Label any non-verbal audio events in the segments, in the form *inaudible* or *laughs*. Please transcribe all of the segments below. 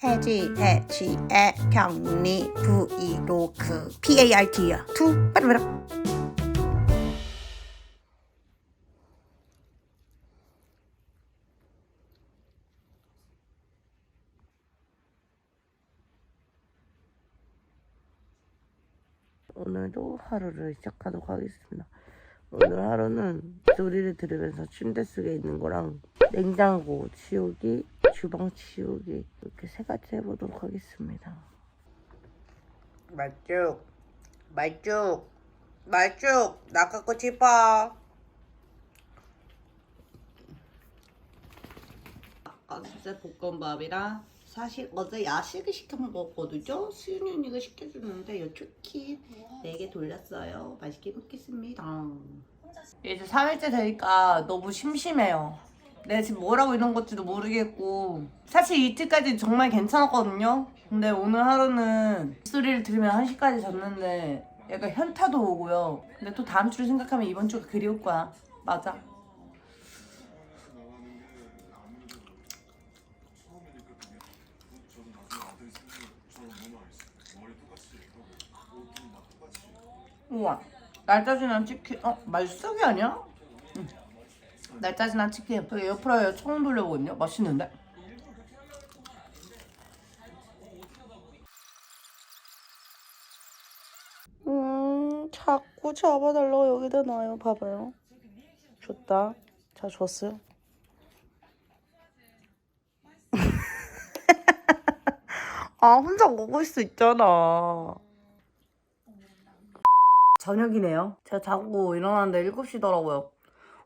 해지 해지의 격리 브이로그 PART야 투 말아 오늘도 하루를 시작하도록 하겠습니다. 오늘 하루는 소리를 들으면서 침대 속에 있는 거랑 냉장고 치우기, 주방 치우기 이렇게 세 가지 해보도록 하겠습니다. 말쭉, 말쭉, 말쭉 나가고 싶어. 아까 진짜 볶음밥이랑 사실 어제 야식을 시켜 먹었거든요. 수윤이가 시켜줬는데 요 치킨 4개 돌렸어요. 맛있게 먹겠습니다. 이제 3일째 되니까 너무 심심해요. 내가 지금 뭐라고 이런 건지도 모르겠고 사실 이틀까지 정말 괜찮았거든요. 근데 오늘 하루는 소리를 들으면 1시까지 잤는데 약간 현타도 오고요. 근데 또 다음 주를 생각하면 이번 주가 그리울 거야. 맞아. 우와 날짜 지난 치킨 어? 말싸기 아니야? 응. 날짜 지난 치킨 에어프라이어 처음 돌려보거든요 맛있는데? 음 자꾸 잡아달라고 여기다 놔요 봐봐요 좋다 자 줬어요 *laughs* 아 혼자 먹을 수 있잖아 저녁이네요. 제가 자고 일어났는데 7시더라고요.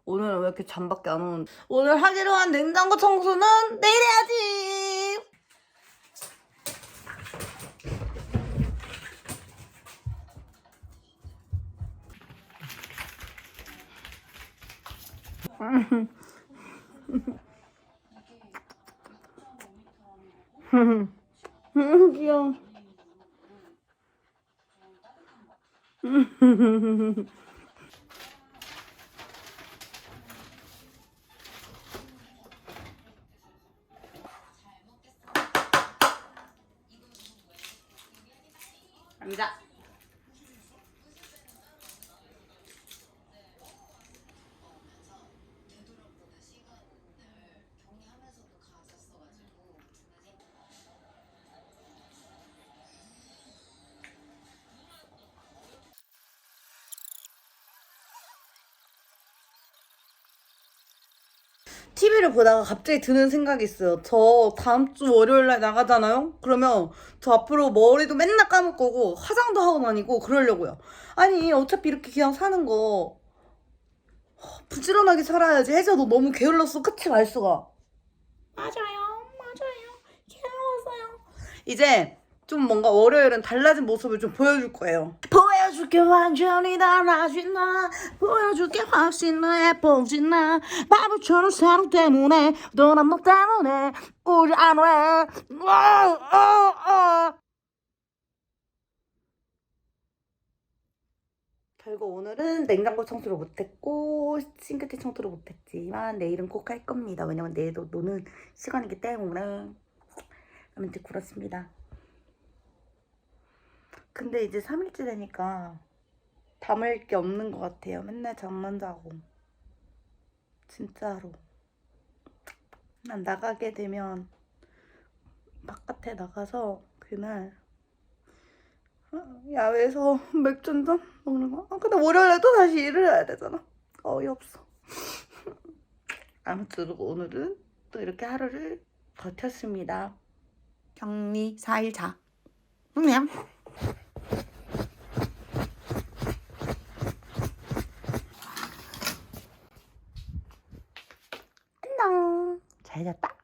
오늘은 왜 이렇게 잠밖에 안 오는 오늘 하기로 한 냉장고 청소는 내일 해야지! *laughs* 귀여워. *laughs* 갑니다. TV를 보다가 갑자기 드는 생각이 있어요. 저 다음 주 월요일 날 나가잖아요? 그러면 저 앞으로 머리도 맨날 감을 거고 화장도 하고 다니고 그러려고요. 아니 어차피 이렇게 그냥 사는 거 허, 부지런하게 살아야지. 혜자 너 너무 게을렀어. 끝이 말수가. 맞아요. 맞아요. 게을렀어요. 이제 좀 뭔가 월요일은 달라진 모습을 좀 보여줄 거예요. 보여줄게 완전히 달라진 나 보여줄게 훨씬 더 예뻐진 나 바보처럼 사랑 때문에 너랑 너 때문에 우리 안 왜. 어, 어, 어. 결국 오늘은 냉장고 청소를 못했고 싱크대 청소를 못했지만 내일은 꼭 할 겁니다. 왜냐면 내일도 노는 시간이기 때문에 아무튼 그렇습니다. 근데 이제 3일째 되니까 담을 게 없는 것 같아요. 맨날 잠만 자고. 진짜로. 난 나가게 되면 바깥에 나가서 그날 어, 야외에서 *laughs* 맥주 한 잔 먹는 거. 아, 근데 월요일에 또 다시 일을 해야 되잖아. 어이없어. *laughs* 아무튼 오늘은 또 이렇게 하루를 버텼습니다. 격리 4일 자. 음. 안녕. 잘 잤다.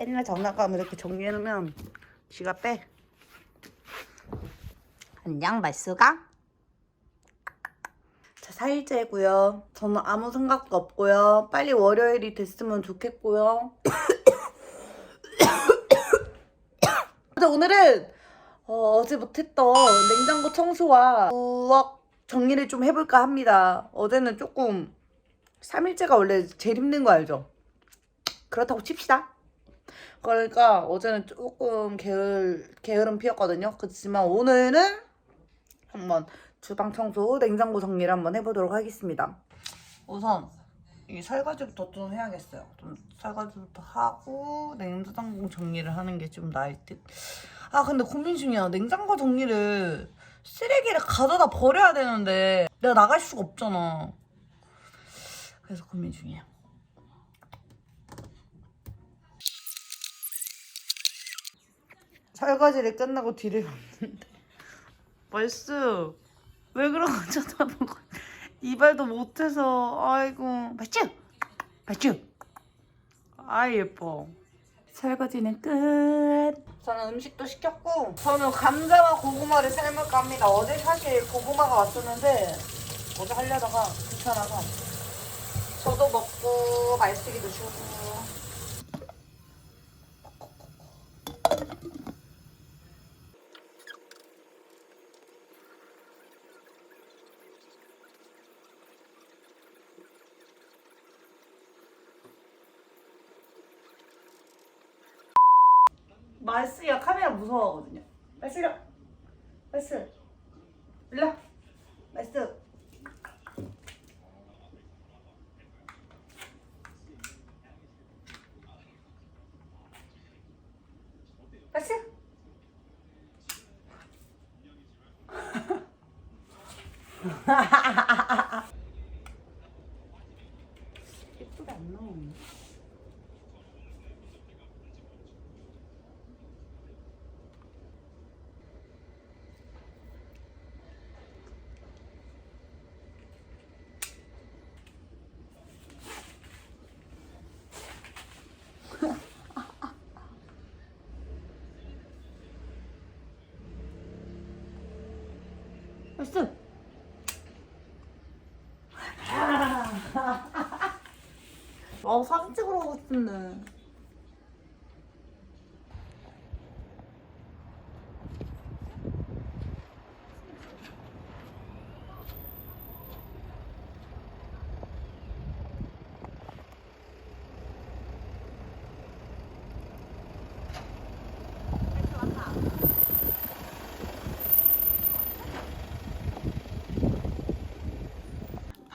옛날 장난감 이렇게 정리해놓으면 지가 빼. 안녕 말수가. 자 4일째고요. 저는 아무 생각도 없고요. 빨리 월요일이 됐으면 좋겠고요. 근데 오늘은 어, 어제 못했던 냉장고 청소와 부엌 정리를 좀 해볼까 합니다. 어제는 조금 3일째가 원래 제일 힘든 거 알죠? 그렇다고 칩시다. 그러니까 어제는 조금 게을, 게으름 피웠거든요. 그렇지만 오늘은 한번 주방 청소, 냉장고 정리를 한번 해보도록 하겠습니다. 우선 이 설거지부터 좀 해야겠어요. 좀 설거지부터 하고 냉장고 정리를 하는 게 좀 나을 듯. 아 근데 고민 중이야. 냉장고 정리를 쓰레기를 가져다 버려야 되는데 내가 나갈 수가 없잖아. 그래서 고민 중이야. 설거지를 끝나고 뒤를 봤는데 말스 *laughs* 왜 그런 거 쳐다보고 이발도 못해서 아이고 맞죠? 맞죠? 아 예뻐 설거지는 끝 저는 음식도 시켰고 저는 감자와 고구마를 삶을까 합니다 어제 사실 고구마가 왔었는데 어제 하려다가 귀찮아서 저도 먹고 말쓰기도 주고 말쓰기가 카메라 무서워하거든요. 말쓰려. 말쓰. 일로. 와. 말쓰. 말쓰. *laughs* 예쁘게 안 나오네. 말쓰. 아 사진 찍으러 가고 싶은데.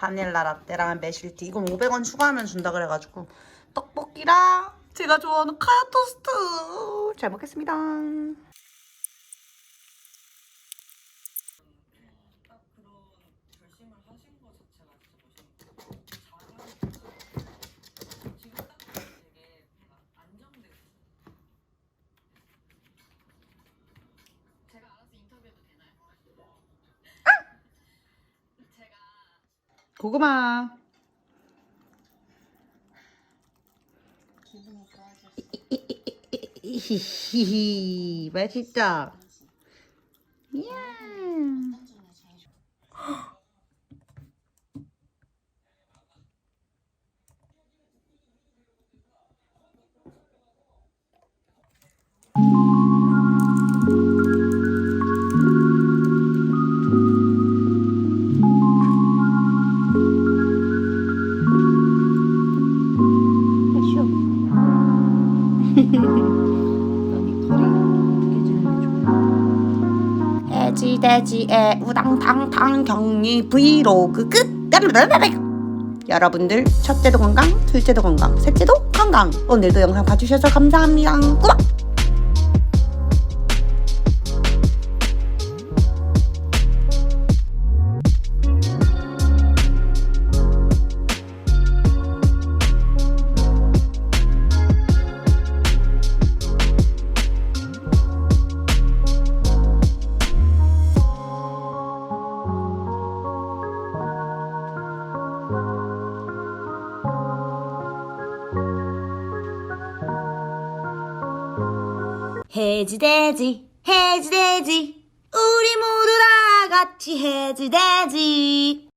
바닐라 라떼랑 매실티. 이건 500원 추가하면 준다 그래가지고. 떡볶이랑 제가 좋아하는 카야 토스트. 잘 먹겠습니다 고구마. 맛있다 해지돼지의 우당탕탕 격리 브이로그 끝. 여러분들 첫째도 건강 둘째도 건강 셋째도 건강. 오늘도 영상 봐주셔서 감사합니다. 꾸박 해지돼지 해지돼지. 우리 모두 다 같이 해지돼지